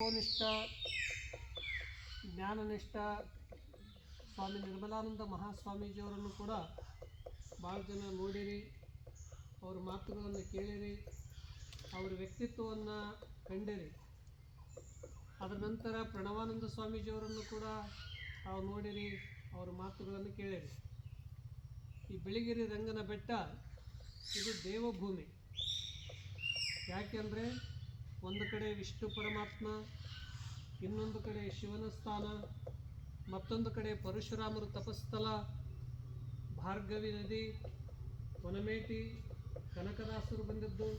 ತತ್ವನಿಷ್ಠ ಜ್ಞಾನನಿಷ್ಠ, ಸ್ವಾಮಿ ನಿರ್ಮಲಾನಂದ ಮಹಾಸ್ವಾಮೀಜಿಯವರನ್ನು ಕೂಡ ಭಾಳ ಜನ ನೋಡಿರಿ, ಅವ್ರ ಮಾತುಗಳನ್ನು ಕೇಳಿರಿ, ಅವ್ರ ವ್ಯಕ್ತಿತ್ವವನ್ನು ಕಂಡಿರಿ. ಅದರ ನಂತರ ಪ್ರಣವಾನಂದ ಸ್ವಾಮೀಜಿಯವರನ್ನು ಕೂಡ ತಾವು ನೋಡಿರಿ, ಅವ್ರ ಮಾತುಗಳನ್ನು ಕೇಳಿರಿ. ಈ ಬಿಳಿಗಿರಿ ರಂಗನ ಬೆಟ್ಟ ಇದು ದೇವಭೂಮಿ. ಯಾಕೆಂದರೆ ಒಂದು ಕಡೆ ವಿಷ್ಣು ಪರಮಾತ್ಮ, ಇನ್ನೊಂದು ಕಡೆ ಶಿವನ ಸ್ಥಾನ, ಮತ್ತೊಂದು ಕಡೆ ಪರಶುರಾಮರು ತಪಸ್ಥಲ ಭಾರ್ಗವಿ ನದಿ, ವನಮೇಟಿ, ಕನಕದಾಸರು ಬಂದದ್ದು.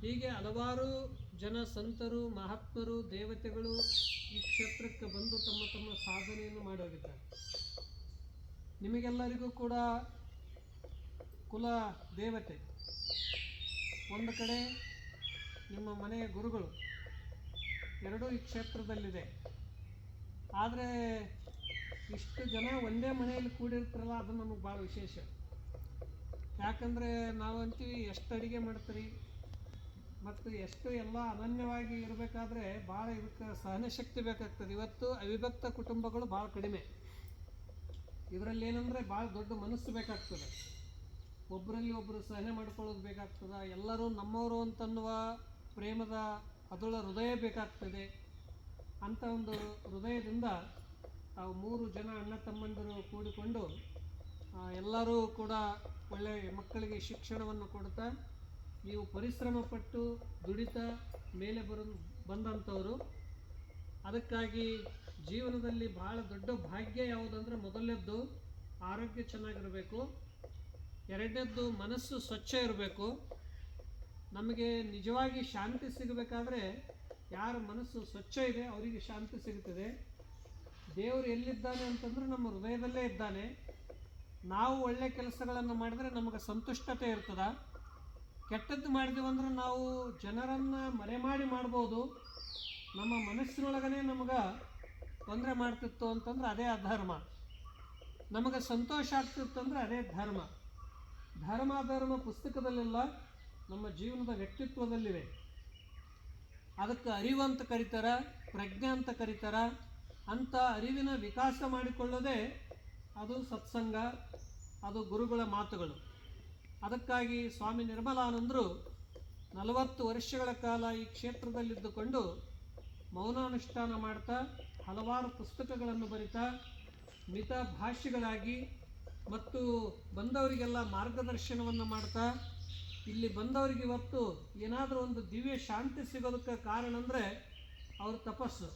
ಹೀಗೆ ಹಲವಾರು ಜನ ಸಂತರು, ಮಹಾತ್ಮರು, ದೇವತೆಗಳು ಈ ಕ್ಷೇತ್ರಕ್ಕೆ ಬಂದು ತಮ್ಮ ತಮ್ಮ ಸಾಧನೆಯನ್ನು ಮಾಡೋಗಿದ್ದಾರೆ. ನಿಮಗೆಲ್ಲರಿಗೂ ಕೂಡ ಕುಲ ದೇವತೆ. ಒಂದು ಕಡೆ ನಿಮ್ಮ ಮನೆಯ ಗುರುಗಳು. ಎರಡೂ ಈ ಕ್ಷೇತ್ರದಲ್ಲಿದೆ. ಆದರೆ ಇಷ್ಟು ಜನ ಒಂದೇ ಮನೆಯಲ್ಲಿ ಕೂಡಿರ್ತಾರಲ್ಲ, ಅದು ನಮಗೆ ಭಾಳ ವಿಶೇಷ. ಯಾಕಂದರೆ ನಾವು ಅಂತೀವಿ ಎಷ್ಟು ಅಡುಗೆ ಮಾಡ್ತೀರಿ, ಮತ್ತು ಎಷ್ಟು ಎಲ್ಲ ಅನನ್ಯವಾಗಿ ಇರಬೇಕಾದ್ರೆ ಭಾಳ ಇದಕ್ಕೆ ಸಹನಶಕ್ತಿ ಬೇಕಾಗ್ತದೆ. ಇವತ್ತು ಅವಿಭಕ್ತ ಕುಟುಂಬಗಳು ಭಾಳ ಕಡಿಮೆ. ಇದರಲ್ಲಿ ಏನಂದರೆ ಭಾಳ ದೊಡ್ಡ ಮನಸ್ಸು ಬೇಕಾಗ್ತದೆ. ಒಬ್ಬರಲ್ಲಿ ಒಬ್ಬರು ಸಹನೆ ಮಾಡ್ಕೊಳ್ಳೋದು ಬೇಕಾಗ್ತದೆ, ಎಲ್ಲರೂ ನಮ್ಮವರು ಅಂತನ್ನುವ ಪ್ರೇಮದ ಅದೊಳ ಹೃದಯ ಬೇಕಾಗ್ತದೆ ಅಂತ ಒಂದು ಹೃದಯದಿಂದ ತಾವು ಮೂರು ಜನ ಅಣ್ಣ ತಮ್ಮಂದಿರು ಕೂಡಿಕೊಂಡು ಎಲ್ಲರೂ ಕೂಡ ಒಳ್ಳೆಯ ಮಕ್ಕಳಿಗೆ ಶಿಕ್ಷಣವನ್ನು ಕೊಡ್ತಾ ನೀವು ಪರಿಶ್ರಮ ಪಟ್ಟು ದುಡಿತ ಮೇಲೆ ಬರು, ಬಂದಂಥವರು. ಅದಕ್ಕಾಗಿ ಜೀವನದಲ್ಲಿ ಭಾಳ ದೊಡ್ಡ ಭಾಗ್ಯ ಯಾವುದಂದ್ರೆ ಮೊದಲನೇದ್ದು ಆರೋಗ್ಯ ಚೆನ್ನಾಗಿರಬೇಕು, ಎರಡನೇದ್ದು ಮನಸ್ಸು ಸ್ವಚ್ಛ ಇರಬೇಕು. ನಮಗೆ ನಿಜವಾಗಿ ಶಾಂತಿ ಸಿಗಬೇಕಾದ್ರೆ ಯಾರ ಮನಸ್ಸು ಸ್ವಚ್ಛ ಇದೆ, ಅವರಿಗೆ ಶಾಂತಿ ಸಿಗುತ್ತದೆ. ದೇವರು ಎಲ್ಲಿದ್ದಾನೆ ಅಂತಂದ್ರೆ ನಮ್ಮ ಹೃದಯದಲ್ಲೇ ಇದ್ದಾನೆ. ನಾವು ಒಳ್ಳೆ ಕೆಲಸಗಳನ್ನು ಮಾಡಿದರೆ ನಮಗೆ ಸಂತುಷ್ಟತೆ ಇರ್ತದೆ. ಕೆಟ್ಟದ್ದು ಮಾಡಿದೀವಂದ್ರೆ ನಾವು ಜನರನ್ನು ಮರೆಮಾಡಿ ಮಾಡ್ಬೋದು. ನಮ್ಮ ಮನಸ್ಸಿನೊಳಗನೆ ನಮಗೆ ತೊಂದರೆ ಮಾಡ್ತಿತ್ತು ಅಂತಂದ್ರೆ ಅದೇ ಅಧರ್ಮ. ನಮಗೆ ಸಂತೋಷ ಆಗ್ತಿತ್ತು ಅಂದ್ರೆ ಅದೇ ಧರ್ಮ. ಧರ್ಮ ಧರ್ಮ ಪುಸ್ತಕದಲ್ಲಿಲ್ಲ ನಮ್ಮ ಜೀವನದ ವ್ಯಕ್ತಿತ್ವದಲ್ಲಿವೆ. ಅದಕ್ಕೆ ಅರಿವು ಅಂತ ಕರೀತಾರ, ಪ್ರಜ್ಞೆ ಅಂತ ಕರೀತಾರ ಅಂಥ ಅರಿವಿನ ವಿಕಾಸ ಮಾಡಿಕೊಳ್ಳದೆ ಅದು ಸತ್ಸಂಗ, ಅದು ಗುರುಗಳ ಮಾತುಗಳು. ಅದಕ್ಕಾಗಿ ಸ್ವಾಮಿ ನಿರ್ಮಲಾನಂದರು ನಲವತ್ತು ವರ್ಷಗಳ ಕಾಲ ಈ ಕ್ಷೇತ್ರದಲ್ಲಿದ್ದುಕೊಂಡು ಮೌನಾನುಷ್ಠಾನ ಮಾಡ್ತಾ ಹಲವಾರು ಪುಸ್ತಕಗಳನ್ನು ಬರಿತಾ ಮಿತ ಭಾಷೆಗಳಾಗಿ ಮತ್ತು ಬಂದವರಿಗೆಲ್ಲ ಮಾರ್ಗದರ್ಶನವನ್ನು ಮಾಡ್ತಾ ಇಲ್ಲಿ ಬಂದವರಿಗೆ ಇವತ್ತು ಏನಾದರೂ ಒಂದು ದಿವ್ಯ ಶಾಂತಿ ಸಿಗೋದಕ್ಕೆ ಕಾರಣ ಅಂದರೆ ಅವ್ರ ತಪಸ್ಸು.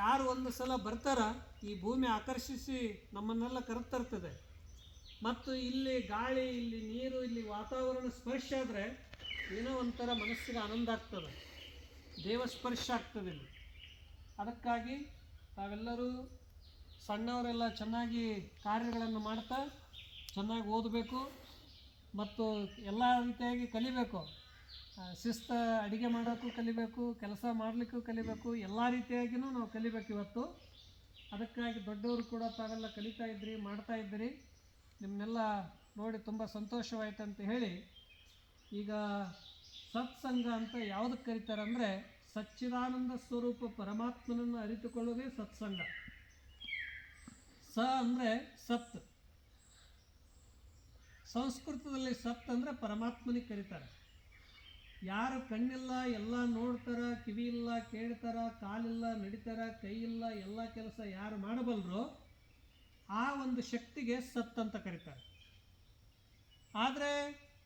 ಯಾರು ಒಂದು ಸಲ ಬರ್ತಾರ, ಈ ಭೂಮಿ ಆಕರ್ಷಿಸಿ ನಮ್ಮನ್ನೆಲ್ಲ ಕರೆತರ್ತದೆ. ಮತ್ತು ಇಲ್ಲಿ ಗಾಳಿ, ಇಲ್ಲಿ ನೀರು, ಇಲ್ಲಿ ವಾತಾವರಣ ಸ್ಪರ್ಶ ಆದರೆ ಏನೋ ಒಂಥರ ಮನಸ್ಸಿಗೆ ಆನಂದ ಆಗ್ತದೆ. ದೇವ ಸ್ಪರ್ಶ ಆಗ್ತದೆ ಇಲ್ಲಿ. ಅದಕ್ಕಾಗಿ ತಾವೆಲ್ಲರೂ ಸಣ್ಣವರೆಲ್ಲ ಚೆನ್ನಾಗಿ ಕಾರ್ಯಗಳನ್ನು ಮಾಡ್ತಾ ಚೆನ್ನಾಗಿ ಓದಬೇಕು. ಮತ್ತು ಎಲ್ಲ ರೀತಿಯಾಗಿ ಕಲಿಬೇಕು. ಶಿಸ್ತ ಅಡಿಗೆ ಮಾಡೋಕ್ಕೂ ಕಲಿಬೇಕು, ಕೆಲಸ ಮಾಡಲಿಕ್ಕೂ ಕಲಿಬೇಕು, ಎಲ್ಲ ರೀತಿಯಾಗಿಯೂ ನಾವು ಕಲಿಬೇಕು ಇವತ್ತು. ಅದಕ್ಕಾಗಿ ದೊಡ್ಡವರು ಕೂಡ ತಾವೆಲ್ಲ ಕಲಿತಾ ಇದ್ರಿ, ಮಾಡ್ತಾ ಇದ್ದೀರಿ ನಿಮ್ಮನ್ನೆಲ್ಲ ನೋಡಿ ತುಂಬ ಸಂತೋಷವಾಯಿತು ಅಂತ ಹೇಳಿ. ಈಗ ಸತ್ಸಂಗ ಅಂತ ಯಾವುದಕ್ಕೆ ಕರೀತಾರೆ ಅಂದರೆ ಸಚ್ಚಿದಾನಂದ ಸ್ವರೂಪ ಪರಮಾತ್ಮನನ್ನು ಅರಿತುಕೊಳ್ಳೋದೇ ಸತ್ಸಂಗ. ಸ ಅಂದರೆ ಸತ್. ಸಂಸ್ಕೃತದಲ್ಲಿ ಸತ್ ಅಂದರೆ ಪರಮಾತ್ಮನಿಗೆ ಕರೀತಾರೆ. ಯಾರು ಕಣ್ಣಿಲ್ಲ, ಎಲ್ಲ ನೋಡ್ತಾರ, ಕಿವಿ ಇಲ್ಲ, ಕೇಳ್ತಾರ, ಕಾಲಿಲ್ಲ, ನಡಿತಾರ, ಕೈ ಇಲ್ಲ, ಎಲ್ಲ ಕೆಲಸ ಯಾರು ಮಾಡಬಲ್ಲರೋ ಆ ಒಂದು ಶಕ್ತಿಗೆ ಸತ್ ಅಂತ ಕರೀತಾರೆ. ಆದರೆ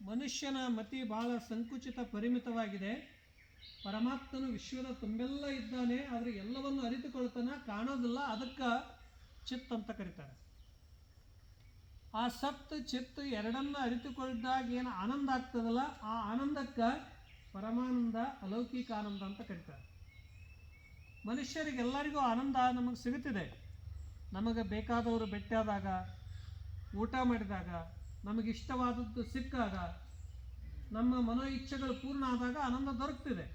ಮನುಷ್ಯನ ಮತಿ ಭಾಳ ಸಂಕುಚಿತ, ಪರಿಮಿತವಾಗಿದೆ. ಪರಮಾತ್ಮನು ವಿಶ್ವದ ತುಂಬೆಲ್ಲ ಇದ್ದಾನೆ, ಆದರೆ ಎಲ್ಲವನ್ನು ಅರಿತುಕೊಳ್ತಾನೆ, ಕಾಣೋದಿಲ್ಲ, ಅದಕ್ಕೆ ಚಿತ್ ಅಂತ ಕರೀತಾರೆ. ಆ ಸತ್ ಚಿತ್ ಎರಡನ್ನ ಅರಿತುಕೊಂಡಾಗ ಏನು ಆನಂದ ಆಗ್ತದಲ್ಲ, ಆ ಆನಂದಕ್ಕೆ ಪರಮಾನಂದ ಅಲೌಕಿಕ ಆನಂದ ಅಂತ ಕರೀತಾರೆ. ಮನುಷ್ಯರಿಗೆಲ್ಲರಿಗೂ ಆನಂದ ನಮಗೆ ಸಿಗುತ್ತಿದೆ. ನಮಗೆ ಬೇಕಾದವರು ಬೆಟ್ಟಾದಾಗ, ಊಟ ಮಾಡಿದಾಗ, ನಮಗೆ ಇಷ್ಟವಾದದ್ದು ಸಿಕ್ಕಾಗ, ನಮ್ಮ ಮನೋ ಇಚ್ಛೆಗಳು ಪೂರ್ಣ ಆದಾಗ ಆನಂದ ದೊರಕ್ತಿದೆ.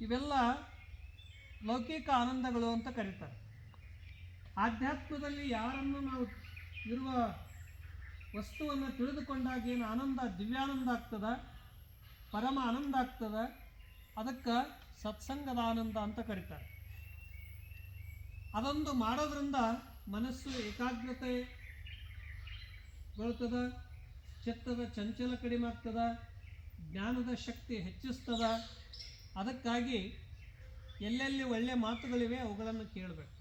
ಇವೆಲ್ಲ ಲೌಕಿಕ ಆನಂದಗಳು ಅಂತ ಕರೀತಾರೆ. ಆಧ್ಯಾತ್ಮದಲ್ಲಿ ಯಾರನ್ನು ನಾವು ಇರುವ ವಸ್ತುವನ್ನು ತಿಳಿದುಕೊಂಡಾಗ ಏನು ಆನಂದ, ದಿವ್ಯಾನಂದ ಆಗ್ತದ? ಪರಮ ಆನಂದ ಆಗ್ತದ? ಅದಕ್ಕೆ ಸತ್ಸಂಗದ ಆನಂದ ಅಂತ ಕರೀತಾರೆ. ಅದೊಂದು ಮಾಡೋದ್ರಿಂದ ಮನಸ್ಸು ಏಕಾಗ್ರತೆ ಬರುತ್ತದ ಚಿತ್ತದ ಚಂಚಲ ಕಡಿಮೆ ಆಗ್ತದ, ಜ್ಞಾನದ ಶಕ್ತಿ ಹೆಚ್ಚಿಸ್ತದ. ಅದಕ್ಕಾಗಿ ಎಲ್ಲೆಲ್ಲಿ ಒಳ್ಳೆಯ ಮಾತುಗಳಿವೆ ಅವುಗಳನ್ನು ಕೇಳಬೇಕು.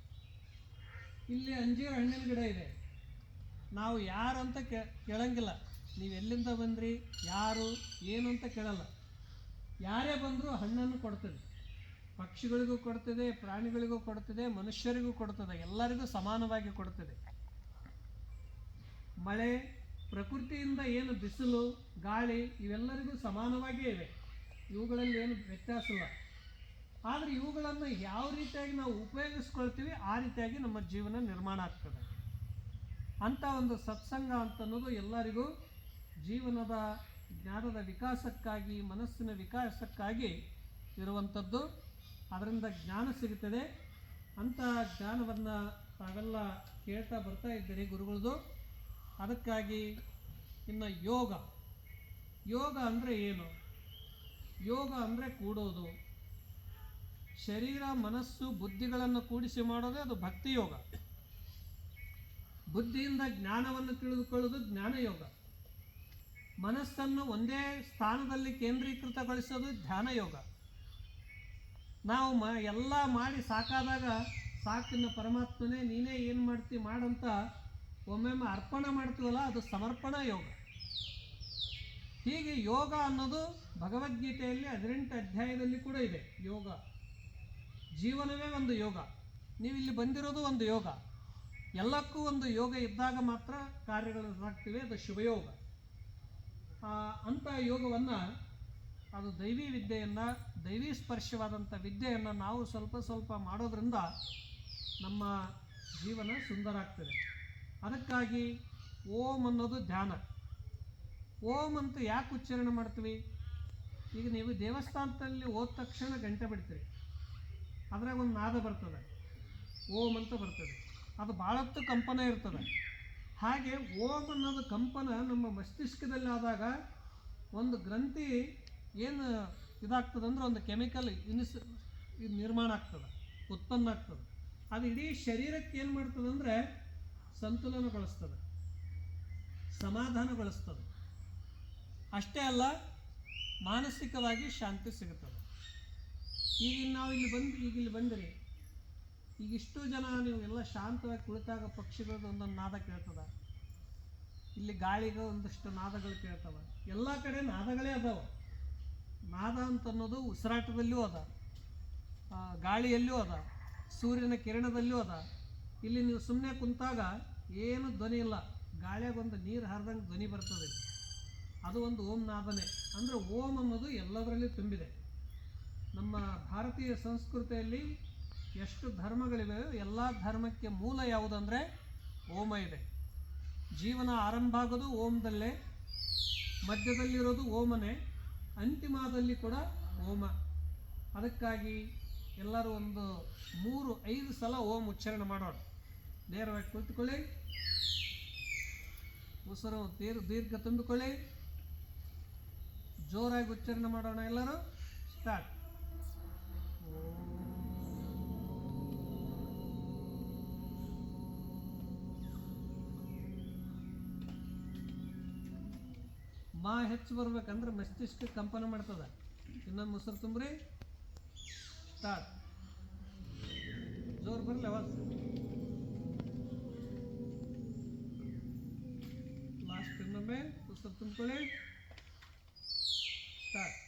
ಇಲ್ಲಿ ಅಂಜೀರ ಹಣ್ಣಿನ ಗಿಡ ಇದೆ. ನಾವು ಯಾರು ಅಂತ ಕೇಳಂಗಿಲ್ಲ. ನೀವು ಎಲ್ಲಿಂದ ಬಂದ್ರಿ, ಯಾರು, ಏನು ಅಂತ ಕೇಳಲ್ಲ. ಯಾರೇ ಬಂದರೂ ಹಣ್ಣನ್ನು ಕೊಡ್ತದೆ. ಪಕ್ಷಿಗಳಿಗೂ ಕೊಡ್ತದೆ, ಪ್ರಾಣಿಗಳಿಗೂ ಕೊಡ್ತದೆ, ಮನುಷ್ಯರಿಗೂ ಕೊಡ್ತದೆ, ಎಲ್ಲರಿಗೂ ಸಮಾನವಾಗಿ ಕೊಡ್ತದೆ. ಮಳೆ, ಪ್ರಕೃತಿಯಿಂದ ಏನು ಬಿಸಿಲು, ಗಾಳಿ, ಇವೆಲ್ಲರಿಗೂ ಸಮಾನವಾಗಿಯೇ ಇವೆ. ಇವುಗಳಲ್ಲಿ ಏನು ವ್ಯತ್ಯಾಸ ಇಲ್ಲ. ಆದರೆ ಇವುಗಳನ್ನು ಯಾವ ರೀತಿಯಾಗಿ ನಾವು ಉಪಯೋಗಿಸ್ಕೊಳ್ತೀವಿ, ಆ ರೀತಿಯಾಗಿ ನಮ್ಮ ಜೀವನ ನಿರ್ಮಾಣ ಆಗ್ತದೆ. ಅಂಥ ಒಂದು ಸತ್ಸಂಗ ಅಂತ ಅನ್ನೋದು ಎಲ್ಲರಿಗೂ ಜೀವನದ ಜ್ಞಾನದ ವಿಕಾಸಕ್ಕಾಗಿ, ಮನಸ್ಸಿನ ವಿಕಾಸಕ್ಕಾಗಿ ಇರುವಂಥದ್ದು. ಅದರಿಂದ ಜ್ಞಾನ ಸಿಗುತ್ತದೆ. ಅಂಥ ಜ್ಞಾನವನ್ನು ತಾವೆಲ್ಲ ಕೇಳ್ತಾ ಬರ್ತಾ ಇದ್ದೀರಿ ಗುರುಗಳದು. ಅದಕ್ಕಾಗಿ ಇನ್ನು ಯೋಗ. ಯೋಗ ಅಂದರೆ ಏನು? ಯೋಗ ಅಂದರೆ ಕೂಡೋದು. ಶರೀರ, ಮನಸ್ಸು, ಬುದ್ಧಿಗಳನ್ನು ಕೂಡಿಸಿ ಮಾಡೋದೇ ಅದು ಭಕ್ತಿ ಯೋಗ. ಬುದ್ಧಿಯಿಂದ ಜ್ಞಾನವನ್ನು ತಿಳಿದುಕೊಳ್ಳೋದು ಜ್ಞಾನಯೋಗ. ಮನಸ್ಸನ್ನು ಒಂದೇ ಸ್ಥಾನದಲ್ಲಿ ಕೇಂದ್ರೀಕೃತಗೊಳಿಸೋದು ಧ್ಯಾನ ಯೋಗ ನಾವು ಮ, ಎಲ್ಲ ಮಾಡಿ ಸಾಕಾದಾಗ ಸಾಕಿನ ಪರಮಾತ್ಮನೇ, ನೀನೇ ಏನು ಮಾಡ್ತಿ ಮಾಡಂತ ಒಮ್ಮೊಮ್ಮೆ ಅರ್ಪಣೆ ಮಾಡ್ತೀವಲ್ಲ, ಅದು ಸಮರ್ಪಣಾ ಯೋಗ ಹೀಗೆ ಯೋಗ ಅನ್ನೋದು ಭಗವದ್ಗೀತೆಯಲ್ಲಿ ಹದಿನೆಂಟು ಅಧ್ಯಾಯದಲ್ಲಿ ಕೂಡ ಇದೆ. ಯೋಗ. ಜೀವನವೇ ಒಂದು ಯೋಗ. ನೀವು ಇಲ್ಲಿ ಬಂದಿರೋದು ಒಂದು ಯೋಗ. ಎಲ್ಲಕ್ಕೂ ಒಂದು ಯೋಗ ಇದ್ದಾಗ ಮಾತ್ರ ಕಾರ್ಯಗಳು ಆಗ್ತಿವೆ, ಅದು ಶುಭಯೋಗ ಅಂಥ ಯೋಗವನ್ನು, ಅದು ದೈವಿ ವಿದ್ಯೆಯನ್ನು, ದೈವಿ ಸ್ಪರ್ಶವಾದಂಥ ವಿದ್ಯೆಯನ್ನು ನಾವು ಸ್ವಲ್ಪ ಸ್ವಲ್ಪ ಮಾಡೋದ್ರಿಂದ ನಮ್ಮ ಜೀವನ ಸುಂದರ ಆಗ್ತದೆ. ಅದಕ್ಕಾಗಿ ಓಂ ಅನ್ನೋದು ಧ್ಯಾನ. ಓಂ ಅಂತ ಯಾಕೆ ಉಚ್ಚಾರಣೆ ಮಾಡ್ತೀವಿ? ಈಗ ನೀವು ದೇವಸ್ಥಾನದಲ್ಲಿ ಹೋದ ತಕ್ಷಣ ಗಂಟೆ ಬಿಡ್ತೀರಿ. ಅದ್ರಾಗ ಒಂದು ನಾದ ಬರ್ತದೆ. ಓಂ ಅಂತ ಬರ್ತದೆ. ಅದು ಭಾಳತ್ತು ಕಂಪನ ಇರ್ತದೆ. ಹಾಗೆ ಓಂ ಅನ್ನೋದು ಕಂಪನ ನಮ್ಮ ಮಸ್ತಿಷ್ಕದಲ್ಲಿ ಆದಾಗ ಒಂದು ಗ್ರಂಥಿ ಏನು ಇದಾಗ್ತದೆ ಅಂದ್ರೆ ಒಂದು ಕೆಮಿಕಲ್ ಇನ್ಸ್ ಇದು ನಿರ್ಮಾಣ ಆಗ್ತದೆ, ಉತ್ಪನ್ನ ಆಗ್ತದೆ. ಅದು ಇಡೀ ಶರೀರಕ್ಕೆ ಏನು ಮಾಡ್ತದೆ ಅಂದರೆ ಸಂತುಲನಗೊಳಿಸ್ತದೆ ಸಮಾಧಾನಗೊಳಿಸ್ತದೆ ಅಷ್ಟೇ ಅಲ್ಲ, ಮಾನಸಿಕವಾಗಿ ಶಾಂತಿ ಸಿಗುತ್ತದೆ. ಈಗ ನಾವು ಇಲ್ಲಿ ಬಂದು ಈಗ ಇಲ್ಲಿ ಬಂದಿರಿ ಈಗ ಇಷ್ಟು ಜನ ನೀವು ಎಲ್ಲ ಶಾಂತವಾಗಿ ಕುಳಿತಾಗ ಪಕ್ಷಿಗಳದ್ದು ಒಂದೊಂದು ನಾದ ಕೇಳ್ತದ. ಇಲ್ಲಿ ಗಾಳಿಗೆ ಒಂದಷ್ಟು ನಾದಗಳು ಕೇಳ್ತವೆ. ಎಲ್ಲ ಕಡೆ ನಾದಗಳೇ ಅದಾವ. ನಾದ ಅಂತ ಅನ್ನೋದು ಉಸಿರಾಟದಲ್ಲೂ ಅದ ಗಾಳಿಯಲ್ಲೂ ಅದ. ಸೂರ್ಯನ ಕಿರಣದಲ್ಲೂ ಅದ. ಇಲ್ಲಿ ನೀವು ಸುಮ್ಮನೆ ಕುಂತಾಗ ಏನು ಧ್ವನಿ ಇಲ್ಲ. ಗಾಳಿಯಾಗ ಒಂದು ನೀರು ಹರಿದಂಗೆ ಧ್ವನಿ ಬರ್ತದೆ. ಅದು ಒಂದು ಓಂ ನಾದನೆ. ಅಂದರೆ ಓಂ ಅನ್ನೋದು ಎಲ್ಲದರಲ್ಲಿ ತುಂಬಿದೆ. ನಮ್ಮ ಭಾರತೀಯ ಸಂಸ್ಕೃತಿಯಲ್ಲಿ ಎಷ್ಟು ಧರ್ಮಗಳಿವೆ, ಎಲ್ಲ ಧರ್ಮಕ್ಕೆ ಮೂಲ ಯಾವುದಂದರೆ ಓಮ ಇದೆ. ಜೀವನ ಆರಂಭ ಆಗೋದು ಓಮದಲ್ಲೇ ಮಧ್ಯದಲ್ಲಿರೋದು ಓಮನೆ ಅಂತಿಮದಲ್ಲಿ ಕೂಡ ಓಮ ಅದಕ್ಕಾಗಿ ಎಲ್ಲರೂ ಒಂದು ಮೂರು, ಐದು ಸಲ ಓಂ ಉಚ್ಚಾರಣೆ ಮಾಡೋಣ ನೇರವಾಗಿ ಕುಳಿತುಕೊಳ್ಳಿ. ಉಸಿರು ದೀರ್, ದೀರ್ಘ ತುಂಬಿಕೊಳ್ಳಿ. ಜೋರಾಗಿ ಉಚ್ಚಾರಣೆ ಮಾಡೋಣ ಎಲ್ಲರೂ. ಸ್ಟಾರ್ಟ್. ಮಾ ಹೆಚ್ಚು ಬರ್ಬೇಕಂದ್ರೆ ಮಸ್ತಿಷ್ಕ ಕಂಪನ ಮಾಡ್ತದ. ಇನ್ನೊಂದು ಮೊಸರು ತುಂಬ್ರಿ ಸ್ಟಾರ್ಟ್ ಜೋರು ಬರಲಿ ಅವಾಗ. ಲಾಸ್ಟ್ ಇನ್ನೊಮ್ಮೆ, ಮೊಸರು ತುಂಬ್ಕೊಳ್ಳಿ ಸ್ಟಾರ್ಟ್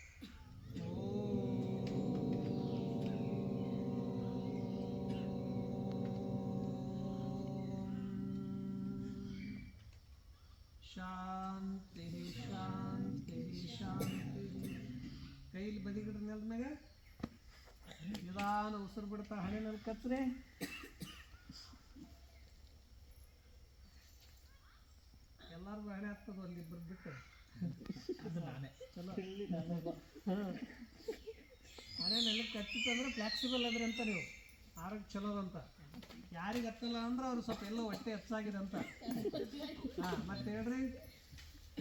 ಶಾಂತಿ ಶಾಂತಿ ಶಾಂತಿ. ಕೈಲಿ ಬದಿಗಿಡ್ರಿ ನೆಲದ ಮ್ಯಾಗ. ನಿಧಾನ ಉಸಿರು ಬಿಡ್ತಾ ಹಣೆನಲ್ಲಿ ಕಚ್ರಿ. ಎಲ್ಲರಿಗೂ ಹಣೆ ಆಗ್ತದ ಒಂದು ಇಬ್ಬರು ಬಿಟ್ಟು? ಹಣೆ ನೆಲಕ್ಕೆ ಹತ್ತಿತ್ತಂದ್ರೆ ಫ್ಲೆಕ್ಸಿಬಲ್ ಅದ್ರಿ ಅಂತ ನೀವು. ಆರೋಗ್ಯ ಚಲೋ ಅಂತ. ಯಾರಿಗೆ ಹತ್ತಲ್ಲ ಅಂದ್ರೆ ಅವ್ರು ಸ್ವಲ್ಪ ಎಲ್ಲೋ ಹೊಟ್ಟೆ ಹೆಚ್ಚಾಗಿದೆ ಅಂತ. ಹಾ ಮತ್ತೆ ಹೇಳ್ರಿ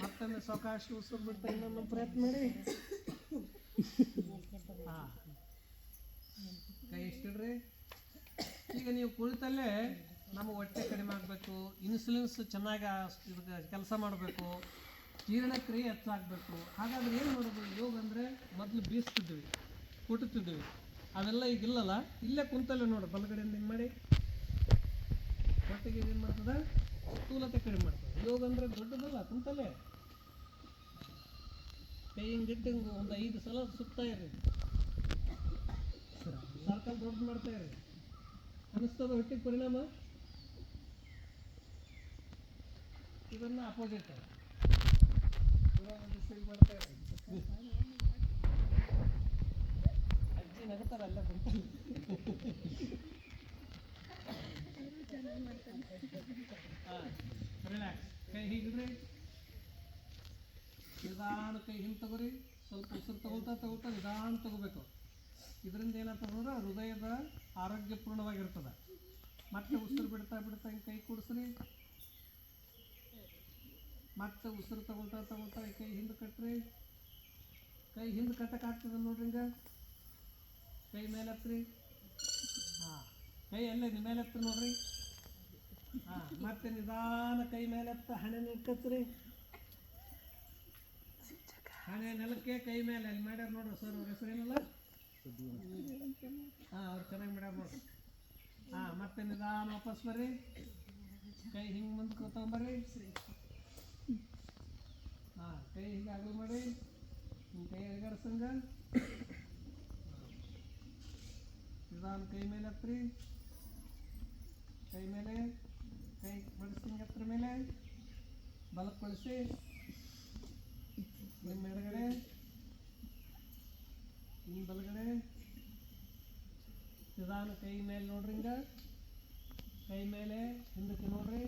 ಮತ್ತೊಮ್ಮೆ ಸಾವಕಾಶ ಉಸಿರು ಬಿಡ್ತಾ ಇನ್ನೊಂದು ಪ್ರಯತ್ನ ಮಾಡಿ. ಹಾಂ. ಕೈ ಎಷ್ಟಿಡ್ರಿ? ಈಗ ನೀವು ಕುಳಿತಲ್ಲೇ ನಮಗೆ ಹೊಟ್ಟೆ ಕಡಿಮೆ ಆಗಬೇಕು ಇನ್ಸುಲಿನ್ಸ್ ಚೆನ್ನಾಗಿ ಇದಕ್ಕೆ ಕೆಲಸ ಮಾಡಬೇಕು ಜೀರ್ಣಕ್ರಿಯೆ ಹೆಚ್ಚಾಗಬೇಕು. ಹಾಗಾದ್ರೆ ಏನು ಮಾಡೋದು? ಯೋಗ ಅಂದರೆ ಮೊದಲು ಬೀಸ್ತಿದ್ವಿ ಕುಟುತ್ತಿದ್ವಿ ಅವೆಲ್ಲ ಈಗ ಇಲ್ಲಲ್ಲ ಇಲ್ಲೇ ಕುಂತಲ್ಲೇ ನೋಡು. ಬಲಗಡೆಯಿಂದ ಹಿಂಗೆ ಮಾಡಿ. ಹೊಟ್ಟೆಗೆ ಏನು ಮಾಡ್ತದ? ಸ್ಥೂಲತೆ ಕಡಿಮೆ ಮಾಡ್ತದೆ. ಯೋಗ ಅಂದರೆ ದೊಡ್ಡದಲ್ಲ ಕುಂತಲೇ ಪೇಯಿಂಗ್ ಗಿಟ್ಟಿಂಗ್ ಒಂದು ಐದು ಸಲ ಸುತ್ತಾ ಇರಿ ಸರ್ಕಲ್ ದೊಡ್ಡ ಮಾಡ್ತಾ ಇರಿ ಅನಿಸ್ತದ ಹೊಟ್ಟಿಗೆ ಪರಿಣಾಮ? ಇದನ್ನ ಅಪೋಸಿಟ್ ಮಾಡ್ತಾ ಇರಿ ಅಜ್ಜಿ ನಗತಾರಲ್ಲ ಹಾಂ ರಿಲ್ಯಾಕ್ಸ್ ಕೈ ಹೀಗಿಡ್ರಿ ನಿಧಾನ ಕೈ ಹಿಂಗೆ ತಗೋರಿ? ಸ್ವಲ್ಪ ಉಸಿರು ತಗೊಳ್ತಾ ತಗೊಳ್ತಾ ನಿಧಾನ ತಗೋಬೇಕು ಇದರಿಂದ ಏನಾಗ್ತದಂದ್ರೆ ಹೃದಯದ ಆರೋಗ್ಯಪೂರ್ಣವಾಗಿರ್ತದೆ ಮತ್ತೆ ಉಸಿರು ಬಿಡ್ತಾ ಬಿಡ್ತಾ ಹಿಂಗೆ ಕೈ ಕೂಡಿಸ್ರಿ? ಮತ್ತೆ ಉಸಿರು ತಗೊಳ್ತಾ ತಗೊಳ್ತಾ ಕೈ ಹಿಂದೆ ಕಟ್ಟ್ರಿ ಕೈ ಹಿಂದೆ ಕಟ್ಟಕ್ಕಾಗ್ತದೆ ನೋಡ್ರಿ ಹಿಂಗೆ. ಕೈ ಮೇಲೆ ಹತ್ರಿ ಹಾಂ ಕೈ ಅಲ್ಲೇ, ನಿಮ್ಮ ಮೇಲೆ ಹತ್ರಿ ನೋಡ್ರಿ. ಮತ್ತೆ ನಿಧಾನ ಕೈ ಮೇಲೆ ಹತ್ತ ಹಣೆ ನಿಲ್ಕತ್ರಿ ಹಣೆ ನೆಲಕ್ಕೆ ಕೈ ಮೇಲೆ ಅಲ್ಲಿ ಮಾಡ್ಯಾರ ನೋಡ್ರಿ ಸರ್ ಅವ್ರ ಹೆಸರೇನಲ್ಲ ಹಾಂ ಅವ್ರು ಚೆನ್ನಾಗಿ ಮಾಡ್ಯಾರ ನೋಡ್ರಿ ಹಾಂ ಮತ್ತೆ ನಿಧಾನ ವಾಪಸ್ ಬರ್ರಿ ಕೈ ಹಿಂಗೆ ಮುಂದಕ್ಕೆ ತಗೊಂಬರ್ರಿ ಹಾಂ ಕೈ ಹಿಂಗೆ ಅಗಲು ಮಾಡಿ ನಿಮ್ಮ ಕೈ ಅಡಿಗಾಡ್ಸಂಗ ನಿಧಾನ ಕೈ ಮೇಲೆ ಹತ್ರಿ ಕೈ ಮೇಲೆ ಕೈ ಬಡಿಸ್ತಿಂಗ್ ಹತ್ರ ಮೇಲೆ. ಕಳಿಸಿ ನಿಮ್ಮ ಎಡಗಡೆ. ನಿಮ್ಮ ಬಲಗಡೆ. ನಿಧಾನ ಕೈ ಮೇಲೆ ನೋಡ್ರಿ ಹಿಂಗೆ. ಕೈ ಮೇಲೆ ಹಿಂದಕ್ಕೆ ನೋಡ್ರಿ.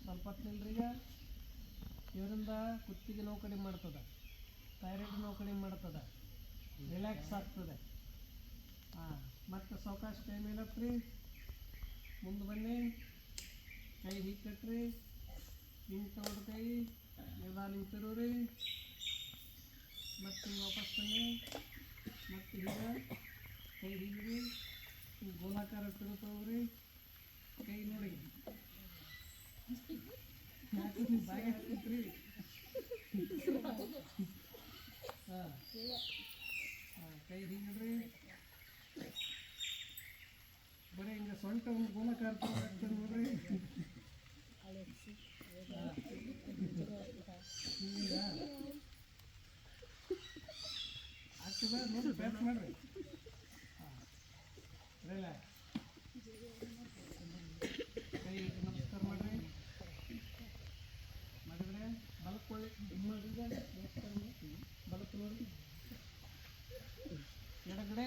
ಸ್ವಲ್ಪ ನಿಲ್ರಿ ಈಗ. ಇದರಿಂದ ಕುತ್ತಿಗೆ ನೋವು ಕಡಿಮೆ ಮಾಡ್ತದೆ. ಥೈರಾಯ್ಡ್ ನೋವು ಕಡಿಮೆ ಮಾಡ್ತದೆ. ರಿಲ್ಯಾಕ್ಸ್ ಆಗ್ತದೆ. ಹಾಂ, ಮತ್ತೆ ಸಾವಕಾಶ ಕೈ ಮೇಲೆ ಹತ್ರಿ. ಮುಂದೆ ಬನ್ನಿ. ಕೈ ಹೀಗೆ ಕಟ್ಟಿರಿ ಹಿಂಗೆ ತಗೊಂಡು ಕೈ, ಎಲ್ಲ ನಿಂತಿರು ರೀ ಮತ್ತೆ ವಾಪಸ್ ಬನ್ನಿ. ಮತ್ತೆ ಹೀಗೆ ಕೈ ಹೀಗ್ರಿ. ಹಿಂಗೆ ಗೋಲಾಕಾರ ತಿರುತ್ತವ್ರಿ ಕೈ ನೋಡಿ. ಬಾಯಿ ಹಾಕ್ತಿದ್ರಿ ಹಾಂ. ಹಾಂ, ಕೈ ಹೀಗಿಡ್ರಿ ಬರೀ ಹಿಂಗೆ ಸೊಂಟ ಒಂದು ಗೋಲಾಕಾರ ನೋಡ್ರಿ. ಆಗ್ತದ ನೋಡ್ರಿ ಪ್ರಯತ್ನ ಮಾಡ್ರಿ. ಹಾಂ. ಕೈ ನಮಸ್ಕಾರ ಮಾಡ್ರಿ. ಮಾಡಿದ್ರೆ ಬಲಕ್ಕೊಳ್ಳಿ ಮಾಡಿದ್ರೆ ನಮಸ್ಕಾರ ಮಾಡಿ ನೋಡಿ ಎಡಗಡೆ.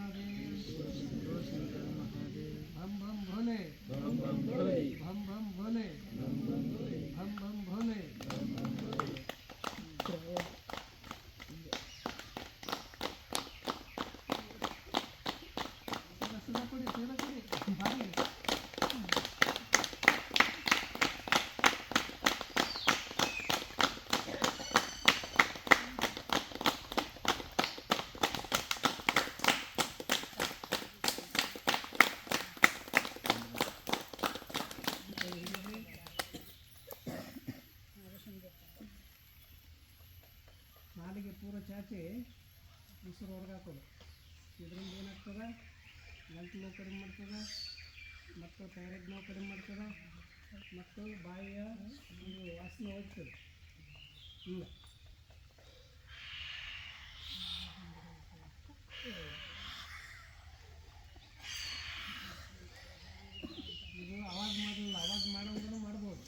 ಅವಾಜ್ ಮಾಡಲಿಲ್ಲ ಅವಾಜ್ ಮಾಡೋಂಗೂ ಮಾಡ್ಬೋದು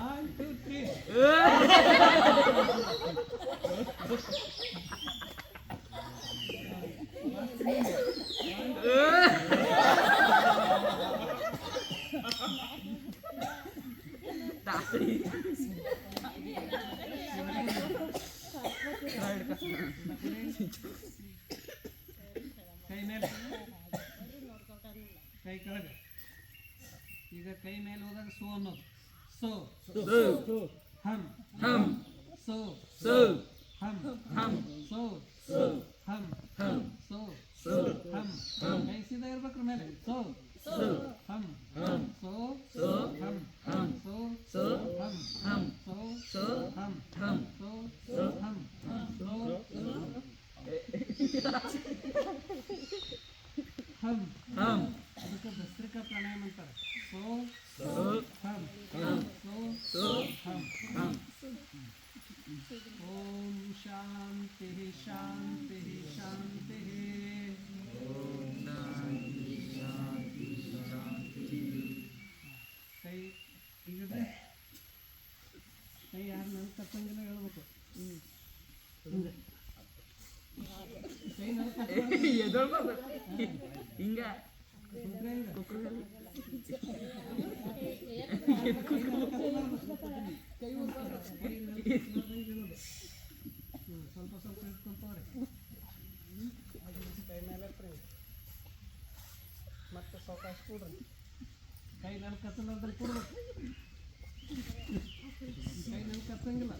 ಒನ್ ಟೂ ತ್ರೀ ಕೈ ಮೇಲೆ ಕೈ ಕೆಳಗೆ ಈಗ ಕೈ ಮೇಲೆ ಹೋದಾಗ ಸೋ ಅನ್ನೋದು. ಸೋ. ಹಮ್ ಸೋ ಸೋ ಹಮ್ ಹಮ್ ಸೋ ಸೋ ಹಮ್ ಹಮ್ ಸೋ ಸೋ ಹಮ್ ಕೈ ಸೀದಾ ಇರ್ಬೇಕ್ರಿ ಮೇಲೆ ಸೋ ಸೋ ಹಮ್ ಹಮ್ ಸೋ ಸೋ ಹಮ್ ಹಮ್ ಸೋ ಸೋ ಹಮ್ ಹಮ್ ಸೋ ಸೋ ಹಮ್ ಹಮ್ ಸೋ ಸೋ ಹಮ್ ಸೋ ಹಮ್ ಹಮ್ ಅದಕ್ಕೆ ಭಸ್ತ್ರಿಕಾ ಪ್ರಾಣಾಯಾಮ ಅಂತಾರೆ ಸೋ ಸೋ ಹಮ್ ಹಮ್ ಸೋ ಸೋ ಹಮ್ ಹಮ್ ಓಂ ಶಾಂತಿ ಶಾಂತಿ ಶಾಂತಿ ಕೈ ಹಿಡಿದ್ರೆ ಕೈ ಯಾರು ನನ್ನ ತಪ್ಪಂಗಿಲ್ಲ ಹೇಳ್ಬೇಕು ಹಿಂಗೆ. ಕೈ ನನ್ನ ತಪ್ಪಂಗಿಲ್ಲ ಎದೊಳ್ಬಾರ್ದು ಹಿಂಗ ಕುಂತ್ರೆ ಹಿಂಗೆ. ಕೈ ನನ್ನ ತಪ್ಪಂಗಿಲ್ಲ ಹೇಳೋದು. ಹ್ಮ್, ಸ್ವಲ್ಪ ಸ್ವಲ್ಪ ಇಟ್ಕೊಂತವ್ರೆ ಕೈ ಮೇಲೆ ಎತ್ರಿ. ಮತ್ತೆ ಸಾವಕಾಶ ಕೊಡ್ರಿ. ಕೈ ನನ್ನ ಕತ್ತಲದಲ್ಲಿ ಕೊಡ್ಬೇಕು. ಕೈ ನನ್ನ ಕತ್ತಂಗಿಲ್ಲ.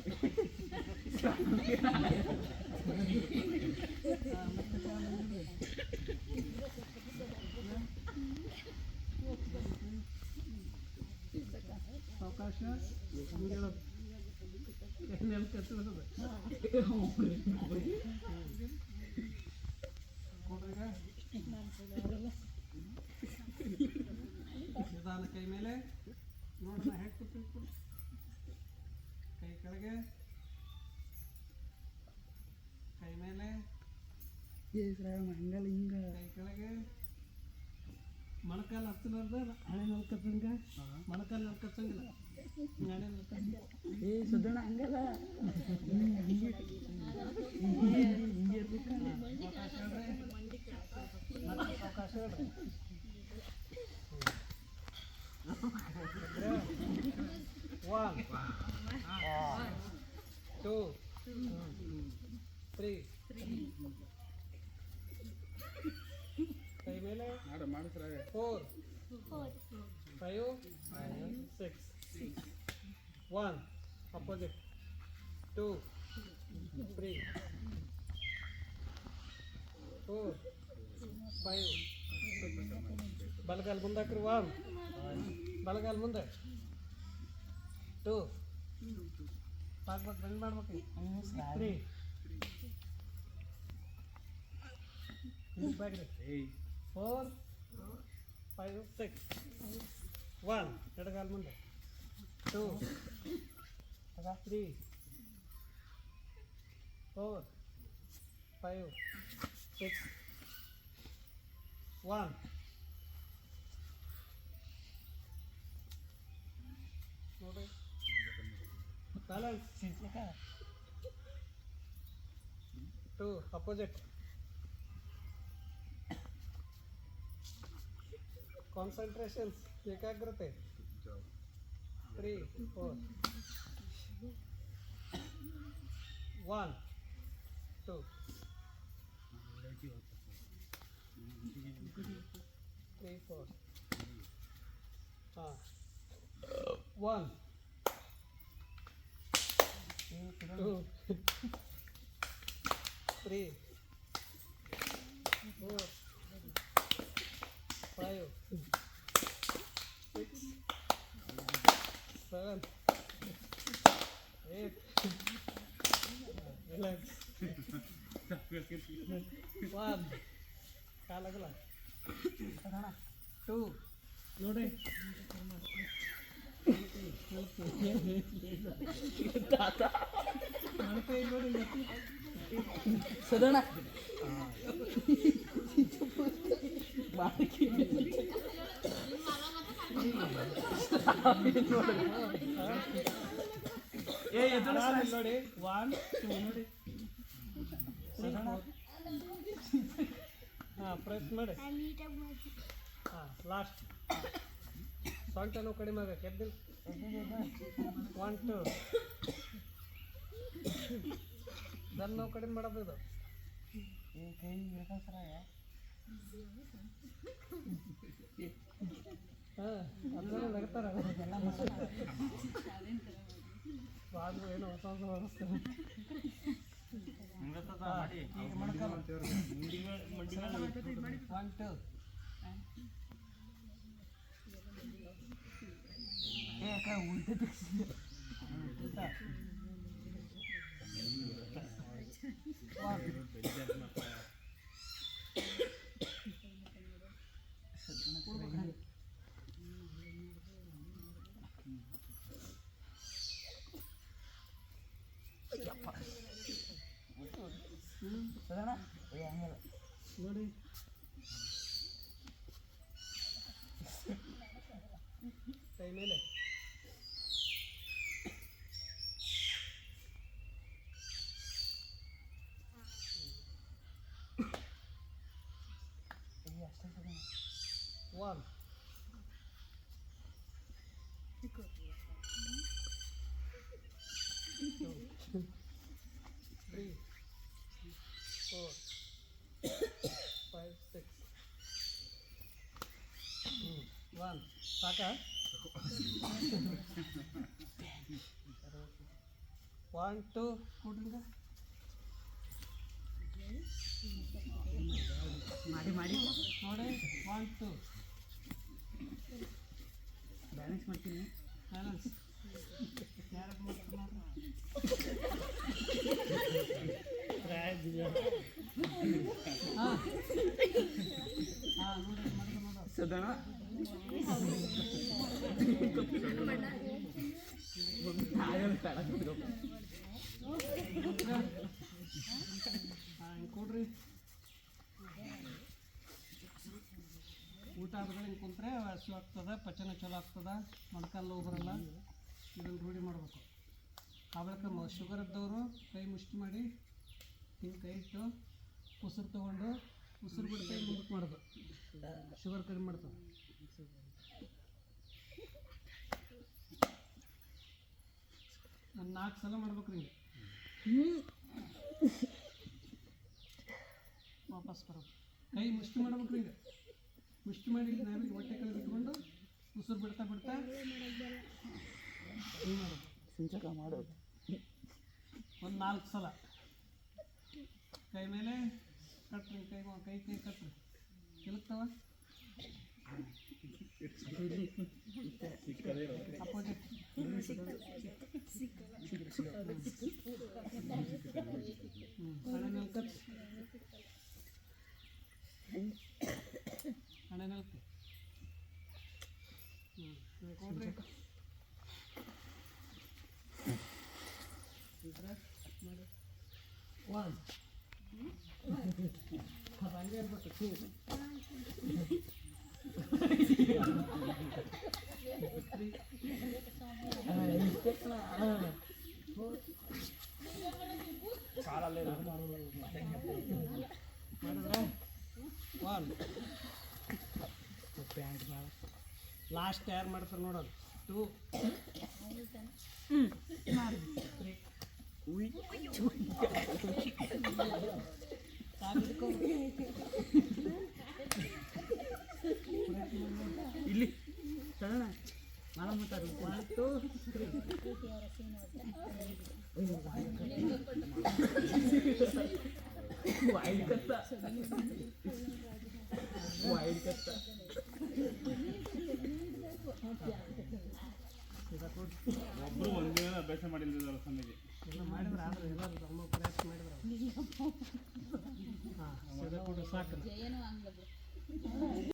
ಸಾವಕಾಶ ಹಂಗೆ ನನ್ನ ಕತ್ತಲದ ಹಿಂಗ ಕೈ ಕೆಳಗೆ ಮೊಣಕಾಲು ಹತ್ತಲಾರ್ದ ಹಣೆ ನಲ್ಕತ್ತಂಗ ಮೊಣಕಾಲು ನಲ್ಕತ್ತಂಗಿಲ್ಲ ಹಿಂಗ್ ಹಣೆ ನಲ್ಕತ್ತಂಗ ಏ ಸುಧಣ್ಣ ಹಂಗಲ್ಲ ಹಿಂಗೆ ಹಿಂಗೆ ಇರ್ಬೇಕು ಅವಕಾಶ ಹೇಳ್ರಿ ಮತ್ತೆ ಅವಕಾಶ ಹೇಳ್ರಿ ಒನ್ ಟೂ ತ್ರೀ ಕೈ ಮೇಲೆ four five six one opposite two three four five ಬಲಗಾಲ್ ಮುಂದಾಕ್ರಿ ಒನ್ ಬಲಗಾಲ್ ಮುಂದೆ. ಟೂ ಹಾಕ್ಬೇಕು ಬೆಂಡ್ ಮಾಡ್ಬೇಕು. ತ್ರೀ ಬ್ಯಾಗ್ರಿ ಫೋರ್ ಫೈವ್ ಸಿಕ್ಸ್ ಒನ್ ಎಡಗಾಲ್ ಮುಂದೆ two three four five six one ನೋಡಿ ಬ್ಯಾಲೆನ್ಸ್ ಟು ಅಪೋಸಿಟ್ ಕಾನ್ಸಂಟ್ರೇಷನ್ಸ್ ಏಕಾಗ್ರತೆ three four one two three four ಹಾಂ one two three four five six seven eight relax one ಕಾಲಾಗಲ್ಲ two ನೋಡಿ ಮೊಣಕೈ ನೋಡಿ ಮತ್ತೆ ಸುಧಣ್ಣ ಬಾಕಿ ಏ ಎದುರು ನೋಡಿ ಒನ್ ಟೂ ನೋಡಿ ಹಾಂ ಪ್ರೆಸ್ ಮಾಡಿ ಹಾಂ ಲಾಸ್ಟ್ ಸೊಂಟ ನೋವು ಕಡಿಮೆ ಆಗಕ್ಕೆ ಎದ್ದಿಲ್ಲ ಒನ್ ಟು ಬೆನ್ನು ನೋವು ಕಡಿಮೆ ಮಾಡೋದು ಇದು ಹಾಂ ಅಂದ್ರೆ ನಗ್ತಾರ ಬಾಗ್ಲು ಏನೋ ಹೊಸ ಹೊಸ ವ್ಯವಸ್ಥೆ ಒನ್ ಟು ಸದಣ ಏ ಹಂಗಿಲ್ಲ ನೋಡಿ ಕೈ ಮೇಲೆ ಏ ಅಷ್ಟೇ ಸದಣ one three four five six one ಸಾಕಾ ಒನ್ ಟು ಕೊಡ್ರಿಂಗ ಮಾಡಿ ಮಾಡಿ ನೋಡಿ ಒನ್ ಟು ಬ್ಯಾಲೆನ್ಸ್ ಮಾಡ್ತೀನಿ ಬ್ಯಾಲೆನ್ಸ್ ಯಾರಿಗೆ ಮಾಡ್ತಾರೆ ಹಾಂ ಹಾಂ ನೋಡಿ ಮಾಡಿ ನೋಡು ಸದಣ ಆಗಲ್ಲ ಊಟ ಆದ್ಮೇಲೆ ಹಿಂಗೆ ಕುಂತ್ರೆ ಹಸು ಆಗ್ತದೆ, ಪಚನ ಚಲೋ ಆಗ್ತದೆ, ಮೊಣಕಾಲು ಬರಲ್ಲ. ಇದನ್ನು ರೂಢಿ ಮಾಡಬೇಕು. ಆ ಬಳಿಕ ಮ ಶುಗರ್ ಇದ್ದವರು ಕೈ ಮುಷ್ಟಿ ಮಾಡಿ, ಹಿಂಗೆ ಕೈ ಇಟ್ಟು ಉಸಿರು ತೊಗೊಂಡು ಉಸಿರು ಬಿಟ್ಟು ಕೈ ಮುಂದಕ್ಕೆ ಮಾಡೋದು ಶುಗರ್ ಕಡಿಮೆ ಮಾಡ್ತದೆ ಒಂದು ನಾಲ್ಕು ಸಲ ಮಾಡ್ಬೇಕು ರೀ ವಾಪಸ್ ಬರೋದು. ಕೈ ಮುಷ್ಟಿ ಮಾಡ್ಬೇಕು ರೀ ಈಗ. ಮುಷ್ಟಿ ಮಾಡಿ ನಾವಿಗೆ ಹೊಟ್ಟೆ ಕಡೆ ಬಿಟ್ಕೊಂಡು ಉಸಿರು ಬಿಡ್ತಾ ಬಿಡ್ತಾ. ಮಾಡೋದು ಸಿಂಚಕ ಮಾಡೋದು. ಒಂದು ನಾಲ್ಕು ಸಲ. ಕೈ ಮೇಲೆ ಕಟ್ರಿ ಕೈ ಕೈ ಕೈ ಕಟ್ರಿ. ಇಲ್ಲಿ ಅಪೋಸಿಟ್ ಹ್ಞೂ ಹಣೆ ಮೇಲೆ ಕಟ್ ಹಣೆ ನೆಲಕ್ಕೆ ಹ್ಞೂ ಕೊಡ್ರಿ ಇದ್ರೆ ಮಾಡಿ ಒನ್ ಪ್ಯಾಂಟ್ ಮೇಲೆ ಲಾಸ್ಟ್ ಯಾರು ಮಾಡ್ತಾರೆ ನೋಡೋದು ಟೂ ತ್ರೀ ಉಯ್ ಇಲ್ಲಿ. ಸಣ್ಣ ಮಾಡ ಮಾತಾಡು ಒನ್ ಟೂ ತ್ರೀ ಒಬ್ರು ಒಂದೇ ಅಭ್ಯಾಸ ಮಾಡಿಲ್ಲ ಸಮಿತಿ ಎಲ್ಲ ಮಾಡಿದ್ರೆ ಆದ್ರೆ ಎಲ್ಲರೂ ತಮ್ಮ ಪ್ರಯತ್ನ ಮಾಡಿದ್ರೆ ಹಾಂ ಸಾಕು